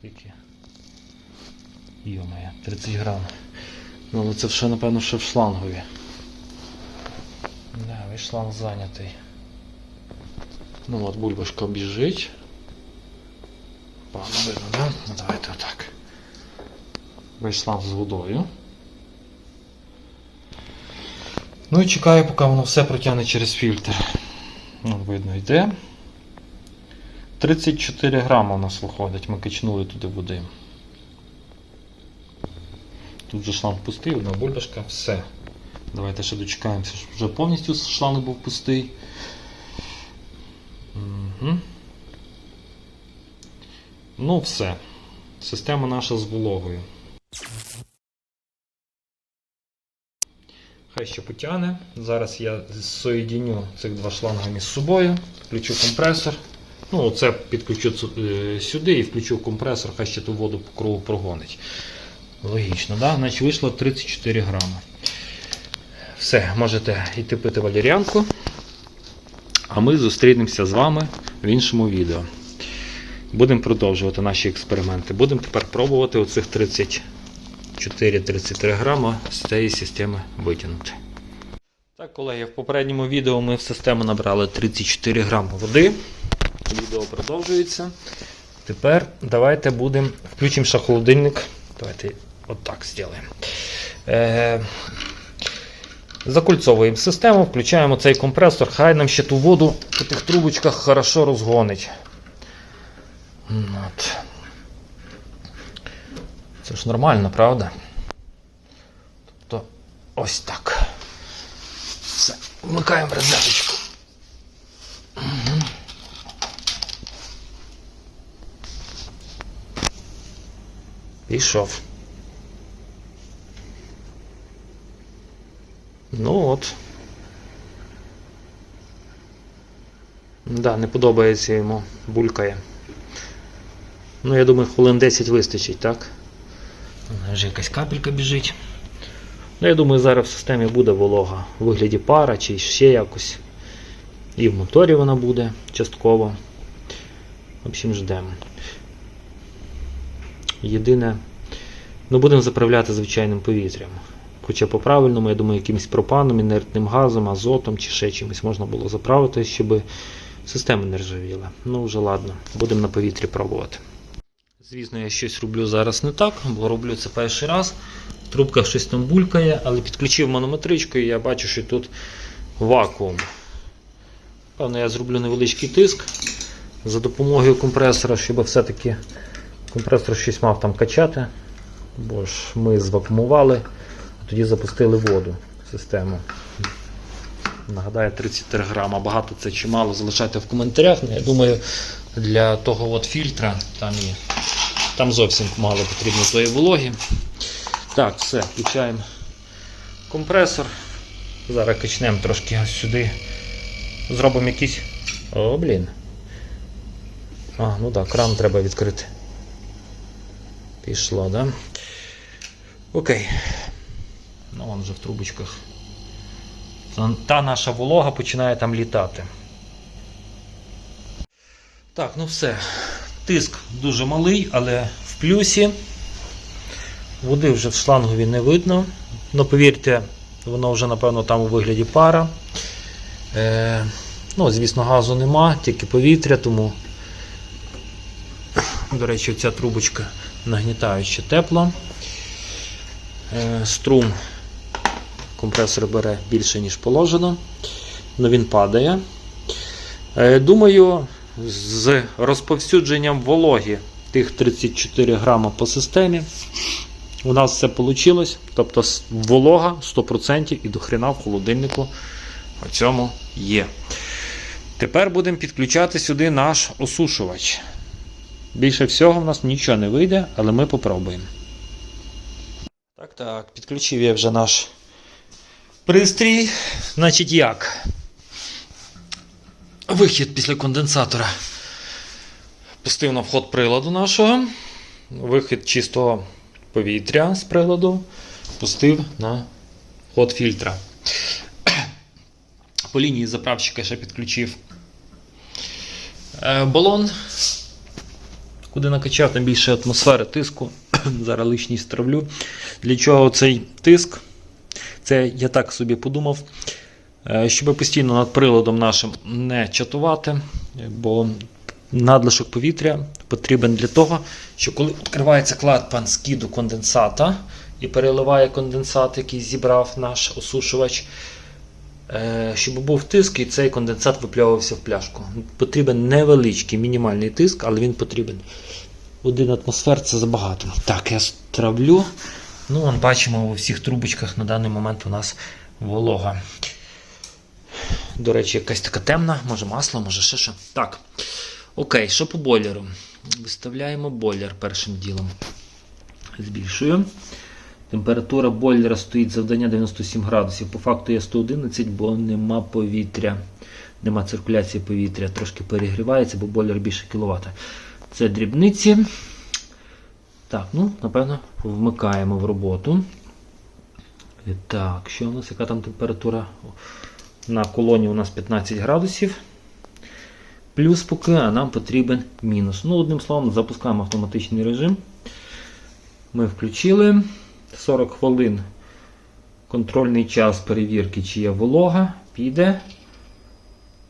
Скільки? Йомає, 30 грам. Ну, але це все, напевно, ще в шлангові. Да, весь шланг зайнятий. Ну от бульбашка біжить. Погано видно, да? Ну давайте отак. Весь шланг з водою. Ну і чекаю, поки воно все протягне через фільтр. Ну, видно, йде. 34 грама у нас виходить, ми качнули туди води. Тут же шланг пустий, одна бульбашка, все. Давайте ще дочекаємося, щоб вже повністю шланг був пустий. Угу. Ну, все. Система наша з вологою. Хай ще потягне. Зараз я соєдіню цих два шланги між собою, включу компресор. Ну, це підключу е, сюди і включу компресор, хай ще ту воду кругу прогонить. Логічно, да? Значить вийшло 34 грами. Все, можете йти пити валеріанку. А ми зустрінемося з вами в іншому відео. Будемо продовжувати наші експерименти. Будемо тепер пробувати оцих 34-33 грама з цієї системи витягнути. Так, колеги, в попередньому відео ми в систему набрали 34 грами води. Відео продовжується. Тепер давайте будемо включимо ще холодильник. Давайте отак зробимо. Е, закульцовуємо систему, включаємо цей компресор, хай нам ще ту воду по тих трубочках хорошо розгонить. От. Це ж нормально, правда? Тобто ось так. Все, вмикаємо розеточку. Пішов. Ну от. Да, не подобається йому, булькає. Ну, я думаю, хвилин 10 вистачить, так? Вже якась капелька біжить. Ну, я думаю, зараз в системі буде волога у вигляді пара чи ще якось. І в моторі вона буде частково. В общем, ждемо. Єдине, ну будемо заправляти звичайним повітрям. Хоча по-правильному, я думаю, якимось пропаном, інертним газом, азотом чи ще чимось можна було заправити, щоб система не ржавіла. Ну, вже ладно, будемо на повітрі пробувати. Звісно, я щось роблю зараз не так, бо роблю це перший раз. В трубках щось там булькає, але підключив манометричку і я бачу, що тут вакуум. Певно, я зроблю невеличкий тиск за допомогою компресора, щоб все-таки компресор щось мав там качати. Бо ж ми звакумували, а тоді запустили воду в систему. Нагадаю, 33 грама. Багато це чи мало, залишайте в коментарях. Ну, Я думаю, для того от фільтра там, і, там зовсім мало потрібно тої вологи. Так, все, включаємо компресор. Зараз качнемо трошки сюди. Зробимо якийсь. О, блін. А, ну так, кран треба відкрити. Пішло, да? Окей. Ну, вон вже в трубочках. Та- наша волога починає там літати. Так, ну все. Тиск дуже малий, але в плюсі. Води вже в шлангові не видно. Ну, повірте, воно вже, напевно, там у вигляді пара. Е, ну, звісно, газу нема, тільки повітря, тому, до речі, ця трубочка нагнітаюча тепло. Е, струм компресор бере більше, ніж положено. але він падає. Е, Думаю, з розповсюдженням вологи тих 34 грама по системі у нас все вийшло. Тобто волога 100% і до хрена в холодильнику в цьому є. Тепер будемо підключати сюди наш осушувач. Більше всього в нас нічого не вийде, але ми попробуємо. Так, так, підключив я вже наш пристрій. Значить як? Вихід після конденсатора. Пустив на вход приладу нашого. Вихід чистого повітря з приладу. Пустив на вход фільтра. По лінії заправщика ще підключив е, балон Куди накачав, там більше атмосфери тиску. Зараз лишній травлю. Для чого цей тиск? Це я так собі подумав. Е, Щоб постійно над приладом нашим не чатувати, бо надлишок повітря потрібен для того, що коли відкривається клапан скиду конденсата і переливає конденсат, який зібрав наш осушувач, щоб був тиск і цей конденсат випльовувався в пляшку. Потрібен невеличкий мінімальний тиск, але він потрібен. Один атмосфер це забагато. Так, я стравлю. Ну, вон бачимо, у всіх трубочках на даний момент у нас волога. До речі, якась така темна, може масло, може ще що. Так. Окей, що по бойлеру? Виставляємо бойлер першим ділом. Збільшую. Температура бойлера стоїть завдання 97 градусів. По факту є 111, бо нема повітря. Нема циркуляції повітря. Трошки перегрівається, бо бойлер більше кіловат. Це дрібниці. Так, ну, напевно, вмикаємо в роботу. І Так, що у нас, яка там температура? На колоні у нас 15 градусів. Плюс поки, а нам потрібен мінус. Ну, одним словом, запускаємо автоматичний режим. Ми включили 40 хвилин. Контрольний час перевірки, чи є волога, піде.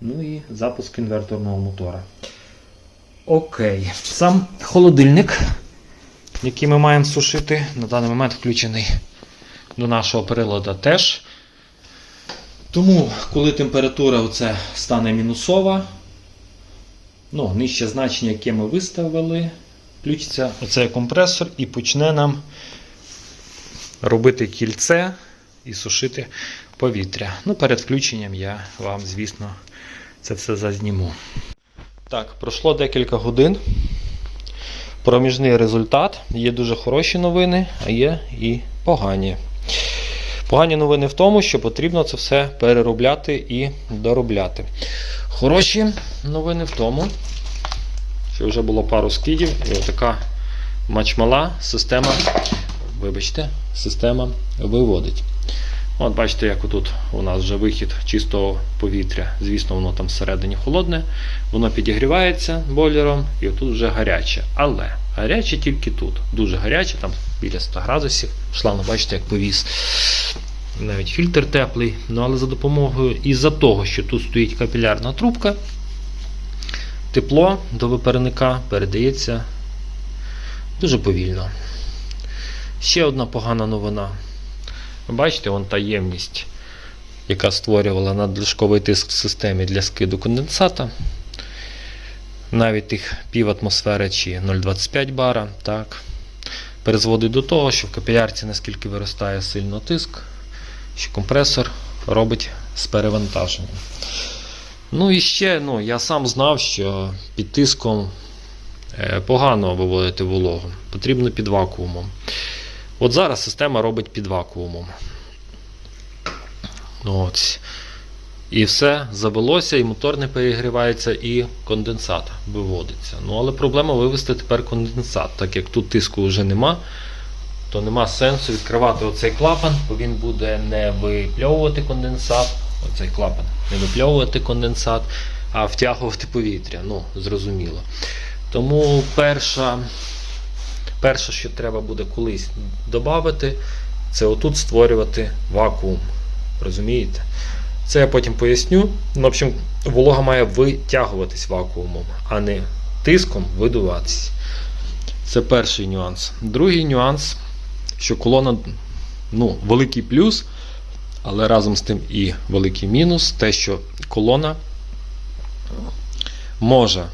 Ну і запуск інверторного мотора. Окей. Сам холодильник, який ми маємо сушити, на даний момент включений до нашого приладу теж. Тому, коли температура оце стане мінусова, ну, нижче значення, яке ми виставили, включиться оцей компресор і почне нам робити кільце і сушити повітря. Ну, перед включенням я вам, звісно, це все зазніму. Так, пройшло декілька годин. Проміжний результат. Є дуже хороші новини, а є і погані. Погані новини в тому, що потрібно це все переробляти і доробляти. Хороші новини в тому, що вже було пару скидів, і отака мачмала система, вибачте, система виводить. От бачите, як отут у нас вже вихід чистого повітря. Звісно, воно там всередині холодне, воно підігрівається бойлером і отут вже гаряче. Але гаряче тільки тут. Дуже гаряче, там біля 100 градусів. Шланг, бачите, як повіс. Навіть фільтр теплий. Ну, але за допомогою із-за того, що тут стоїть капілярна трубка, тепло до виперника передається дуже повільно. Ще одна погана новина. Бачите, вон та ємність, яка створювала надлишковий тиск в системі для скиду конденсата. Навіть тих пів атмосфери чи 0,25 бара, так, призводить до того, що в капілярці наскільки виростає сильно тиск, що компресор робить з перевантаженням. Ну і ще ну, я сам знав, що під тиском е, погано виводити вологу, потрібно під вакуумом. От зараз система робить під вакуумом. От. І все завелося, і мотор не перегрівається, і конденсат виводиться. Ну, але проблема вивести тепер конденсат. Так як тут тиску вже нема, то нема сенсу відкривати оцей клапан, бо він буде не випльовувати конденсат. Оцей клапан, не випльовувати конденсат, а втягувати повітря. Ну, зрозуміло. Тому перша. Перше, що треба буде колись додати, це отут створювати вакуум. Розумієте? Це я потім поясню. Ну, в общем, волога має витягуватись вакуумом, а не тиском видуватись. Це перший нюанс. Другий нюанс, що колона, ну, великий плюс, але разом з тим і великий мінус, те, що колона може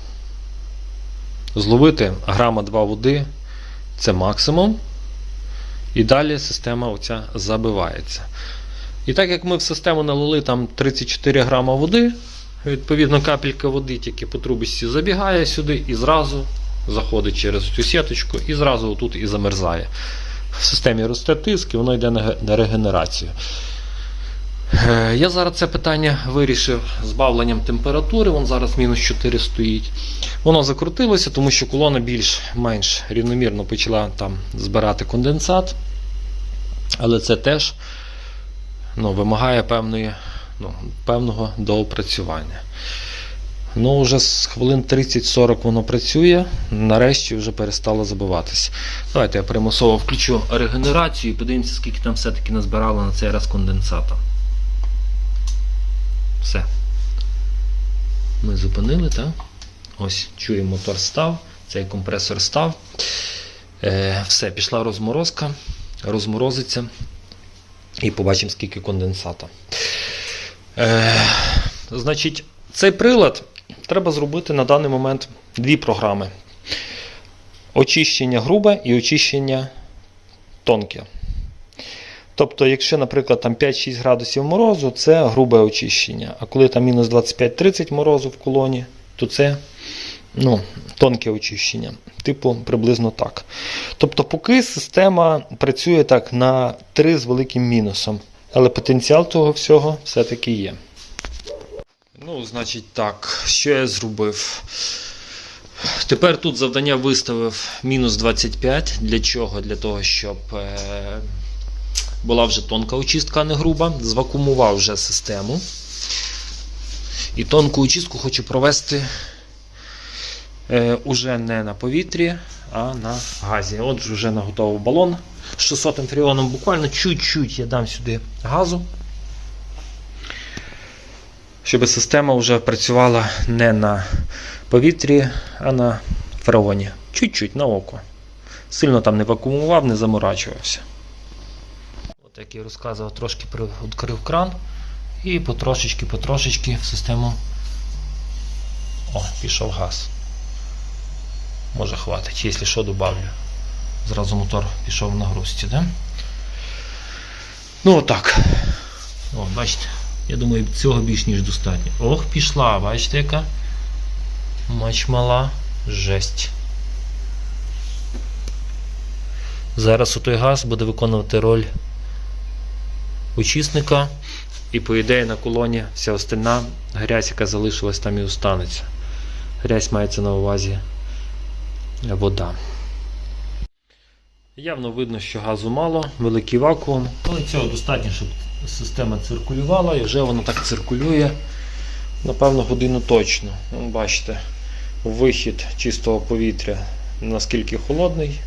зловити грама 2 води це максимум. І далі система оця забивається. І так як ми в систему налили там 34 грама води, відповідно, капелька води тільки по трубочці забігає сюди і зразу заходить через цю сіточку і зразу отут і замерзає. В системі росте тиск і воно йде на регенерацію. Е, Я зараз це питання вирішив збавленням температури. Вон зараз мінус 4 стоїть. Воно закрутилося, тому що колона більш-менш рівномірно почала там збирати конденсат. Але це теж ну, вимагає певної, ну, певного доопрацювання. Ну, вже з хвилин 30-40 воно працює. Нарешті вже перестало забиватись. Давайте я примусово включу регенерацію і подивимося, скільки там все-таки назбирало на цей раз конденсата. Все. Ми зупинили, так? Ось, чуємо, мотор став, цей компресор став. Е, все, пішла розморозка, розморозиться. І побачимо, скільки конденсата. Е, значить, цей прилад треба зробити на даний момент дві програми: очищення грубе і очищення тонке. Тобто, якщо, наприклад, там 5-6 градусів морозу, це грубе очищення. А коли там мінус 25-30 морозу в колоні, то це ну, тонке очищення. Типу, приблизно так. Тобто, поки система працює так на 3 з великим мінусом. Але потенціал того всього все-таки є. Ну, значить так, що я зробив? Тепер тут завдання виставив мінус 25. Для чого? Для того, щоб е, була вже тонка очистка, а не груба. Звакумував вже систему. І тонку очистку хочу провести е, уже не на повітрі, а на газі. Отже, вже наготовив балон з 600 амферіоном. Буквально чуть-чуть я дам сюди газу. Щоб система вже працювала не на повітрі, а на фреоні. Чуть-чуть на око. Сильно там не вакуумував, не заморачувався. От як я розказував, трошки відкрив кран і потрошечки, потрошечки в систему. О, пішов газ. Може хватить, якщо що, добавлю. Зразу мотор пішов в нагрузці, да? Ну отак. О, бачите. Я думаю, цього більш ніж достатньо. Ох, пішла, бачите, яка? Мач мала. Жесть. Зараз отой газ буде виконувати роль очисника. І по ідеї на колоні вся остальна грязь, яка залишилась там і останеться. Грязь мається на увазі вода. Явно видно, що газу мало, великий вакуум, але цього достатньо, щоб система циркулювала і вже вона так циркулює. Напевно, годину точно. Бачите, вихід чистого повітря наскільки холодний,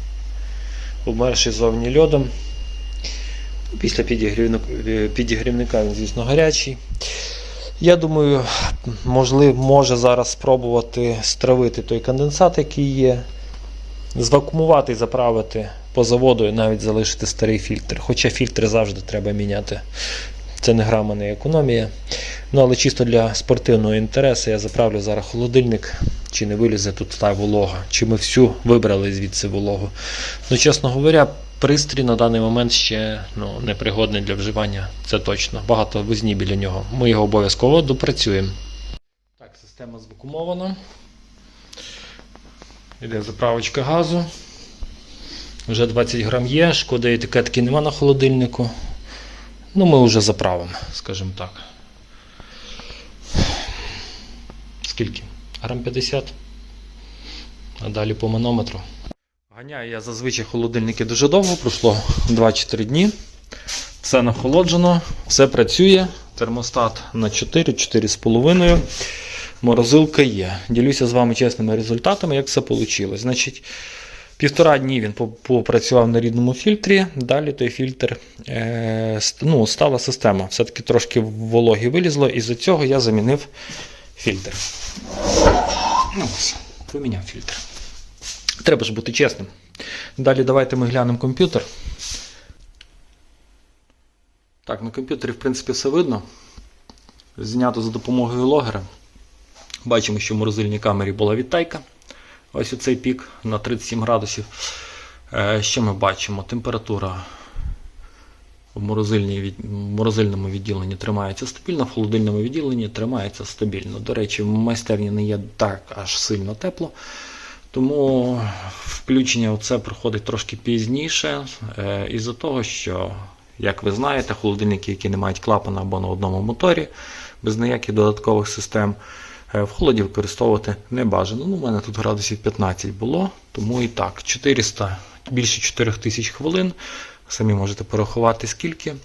обмерший зовні льодом. Після підігрівника, підігрівника він, звісно, гарячий. Я думаю, можливо, може зараз спробувати стравити той конденсат, який є, звакумувати і заправити по заводу і навіть залишити старий фільтр. Хоча фільтри завжди треба міняти. Це не грама, не економія. Ну, але чисто для спортивного інтересу я заправлю зараз холодильник, чи не вилізе тут та волога, чи ми всю вибрали звідси вологу. Ну, чесно говоря, пристрій на даний момент ще ну, непригодний для вживання, це точно. Багато возні біля нього. Ми його обов'язково допрацюємо. Так, система звакумована. Іде заправочка газу. Вже 20 грам є, шкода етикетки нема на холодильнику. Ну, ми вже заправимо, скажімо так. Скільки? Грам 50. А далі по манометру. Ганяю я зазвичай холодильники дуже довго, пройшло 2-4 дні. Все нахолоджено, все працює. Термостат на 4, 4,5. Морозилка є. Ділюся з вами чесними результатами, як все вийшло. Значить, півтора дні він попрацював на рідному фільтрі. Далі той фільтр е, ну, стала система. Все-таки трошки вологі вилізло, і за цього я замінив фільтр. Ну, поміняв фільтр. Треба ж бути чесним. Далі давайте ми глянемо комп'ютер. Так, на комп'ютері, в принципі, все видно. Знято за допомогою логера. Бачимо, що в морозильній камері була відтайка. Ось оцей пік на 37 градусів. Е, Що ми бачимо? Температура в в морозильному відділенні тримається стабільно, в холодильному відділенні тримається стабільно. До речі, в майстерні не є так аж сильно тепло. Тому включення це проходить трошки пізніше, е, із-за того, що, як ви знаєте, холодильники, які не мають клапана або на одному моторі, без ніяких додаткових систем, е, в холоді використовувати не бажано. Ну, у мене тут градусів 15 було, тому і так, 400, більше 4000 хвилин. Самі можете порахувати скільки.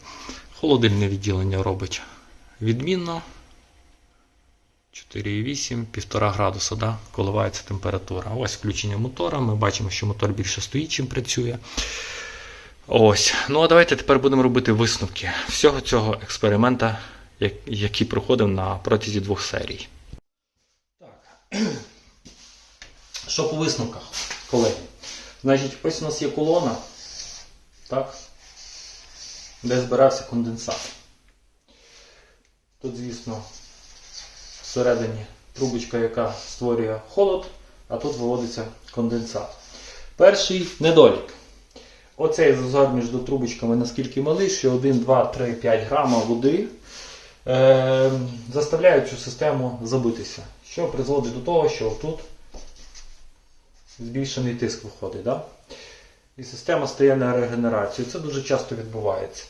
Холодильне відділення робить відмінно. 4,8, 1,5 градуса, да, коливається температура. Ось включення мотора. Ми бачимо, що мотор більше стоїть, чим працює. Ось. Ну а давайте тепер будемо робити висновки всього цього експеримента, який проходив на протязі двох серій. Так. Що по висновках, колеги? Значить, ось у нас є колона, так, де збирався конденсат. Тут, звісно, всередині трубочка, яка створює холод, а тут виводиться конденсат. Перший недолік. Оцей зазор між трубочками наскільки малий, що 1, 2, 3, 5 грама води е, заставляють цю систему забитися, що призводить до того, що тут збільшений тиск виходить. Да? І система стає на регенерацію. Це дуже часто відбувається.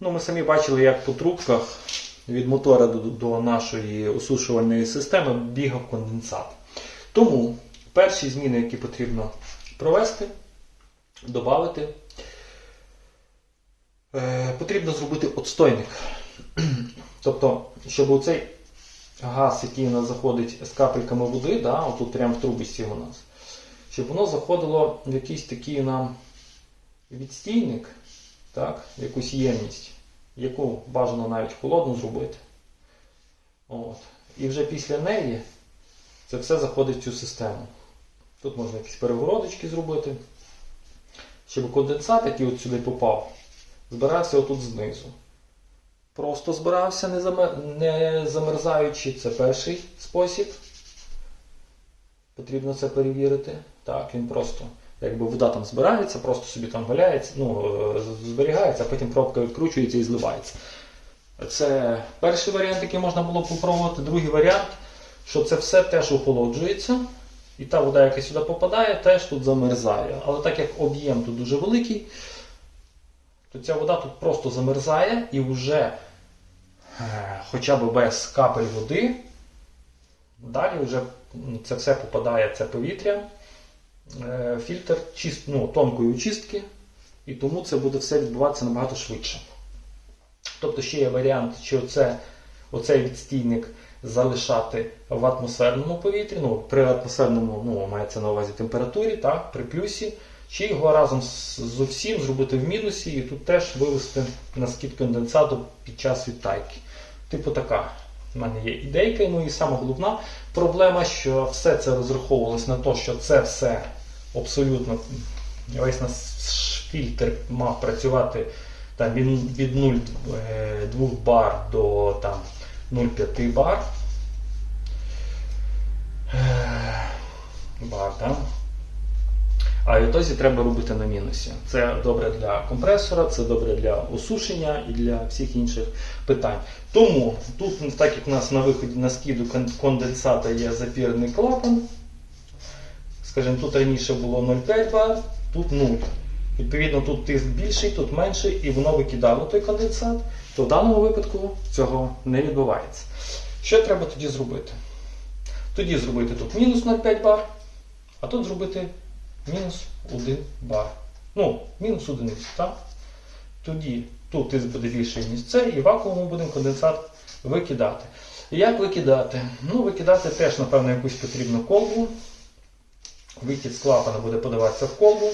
Ну, Ми самі бачили, як по трубках від мотора до, до нашої осушувальної системи бігав конденсат. Тому перші зміни, які потрібно провести, додати, е, потрібно зробити отстойник. Тобто, щоб оцей газ, який у нас заходить з капельками води, да, отут прямо в трубочці у нас, щоб воно заходило в якийсь такий нам відстійник, так, якусь ємність, яку бажано навіть холодну зробити. От. І вже після неї це все заходить в цю систему. Тут можна якісь перегородочки зробити, щоб конденсат, який от сюди попав, збирався отут знизу. Просто збирався, не, не замерзаючи, це перший спосіб. Потрібно це перевірити. Так, він просто, якби вода там збирається, просто собі там валяється, ну, е, зберігається, а потім пробка відкручується і зливається. Це перший варіант, який можна було попробувати. Другий варіант, що це все теж охолоджується, і та вода, яка сюди попадає, теж тут замерзає. Але так як об'єм тут дуже великий, то ця вода тут просто замерзає і вже е, хоча б без капель води, далі вже це все попадає, це повітря, фільтр чист, ну, тонкої очистки, і тому це буде все відбуватися набагато швидше. Тобто ще є варіант, чи оце, оцей відстійник залишати в атмосферному повітрі, ну, при атмосферному, ну, мається на увазі температурі, так, при плюсі, чи його разом з, усім зробити в мінусі і тут теж вивести на скид конденсату під час відтайки. Типу така. в мене є ідейка, ну і саме головна проблема, що все це розраховувалось на те, що це все абсолютно весь наш фільтр мав працювати там, від, від 0,2 бар до там, 0,5 бар. Е, Бар, так? А ітозі треба робити на мінусі. Це добре для компресора, це добре для осушення і для всіх інших питань. Тому тут, так як у нас на виході на скиду кон- конденсата є запірний клапан, скажімо, тут раніше було 0,5 бар, тут 0. Відповідно, тут тиск більший, тут менший, і воно викидало той конденсат, то в даному випадку цього не відбувається. Що треба тоді зробити? Тоді зробити тут мінус 0,5 бар, а тут зробити мінус 1 бар. Ну, мінус 1, так? Тоді тут тиск буде більший, ніж це, і вакуумом будемо конденсат викидати. Як викидати? Ну, викидати теж, напевно, якусь потрібну колбу. Вихід з клапана буде подаватися в колбу.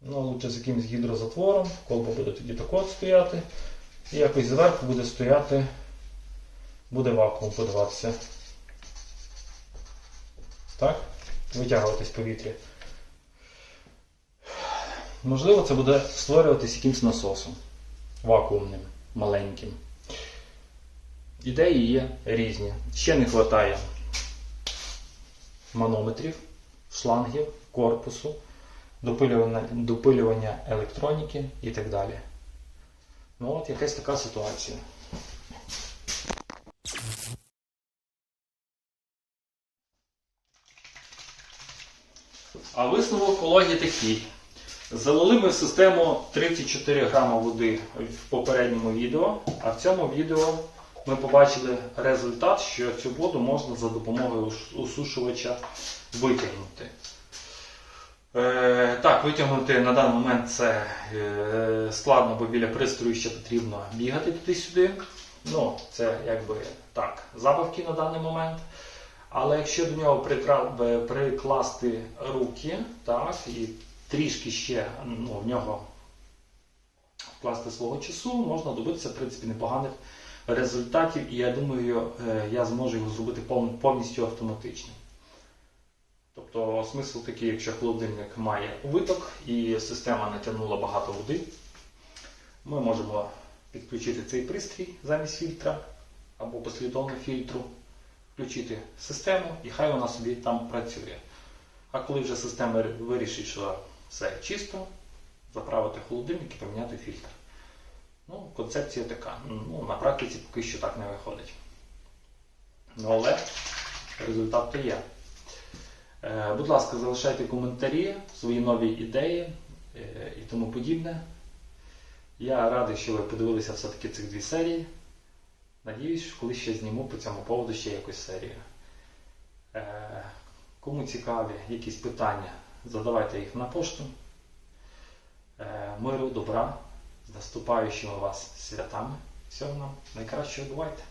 Ну, лучше з якимось гідрозатвором. Колба буде тоді так стояти. І якось зверху буде стояти, буде вакуум подаватися. Так? Витягуватись повітря. Можливо, це буде створюватись якимось насосом. Вакуумним, маленьким. Ідеї є різні. Ще не вистачає манометрів, шлангів, корпусу, допилювання, допилювання електроніки і так далі. Ну от якась така ситуація. А висновок екології такий. Залили ми в систему 34 грама води в попередньому відео, а в цьому відео ми побачили результат, що цю воду можна за допомогою усушувача витягнути. Е, так, витягнути на даний момент це е, складно, бо біля пристрою ще потрібно бігати туди-сюди. Ну, це якби так, забавки на даний момент. Але якщо до нього е, прикласти руки, так, і трішки ще ну, в нього вкласти свого часу, можна добитися, в принципі, непоганих результатів. І я думаю, е, я зможу його зробити повністю автоматичним. Тобто смисл такий, якщо холодильник має виток і система натягнула багато води, ми можемо підключити цей пристрій замість фільтра або послідовно фільтру, включити систему і хай вона собі там працює. А коли вже система вирішить, що все чисто, заправити холодильник і поміняти фільтр. Ну, концепція така. Ну, на практиці поки що так не виходить. Ну, але результат то є. Е, Будь ласка, залишайте коментарі, свої нові ідеї е, і тому подібне. Я радий, що ви подивилися все-таки цих дві серії. Надіюсь, що колись ще зніму по цьому поводу ще якусь серію. Е, Кому цікаві якісь питання, задавайте їх на пошту. Е, Миру, добра, наступаючими вас святами. Всього нам найкращого бувайте!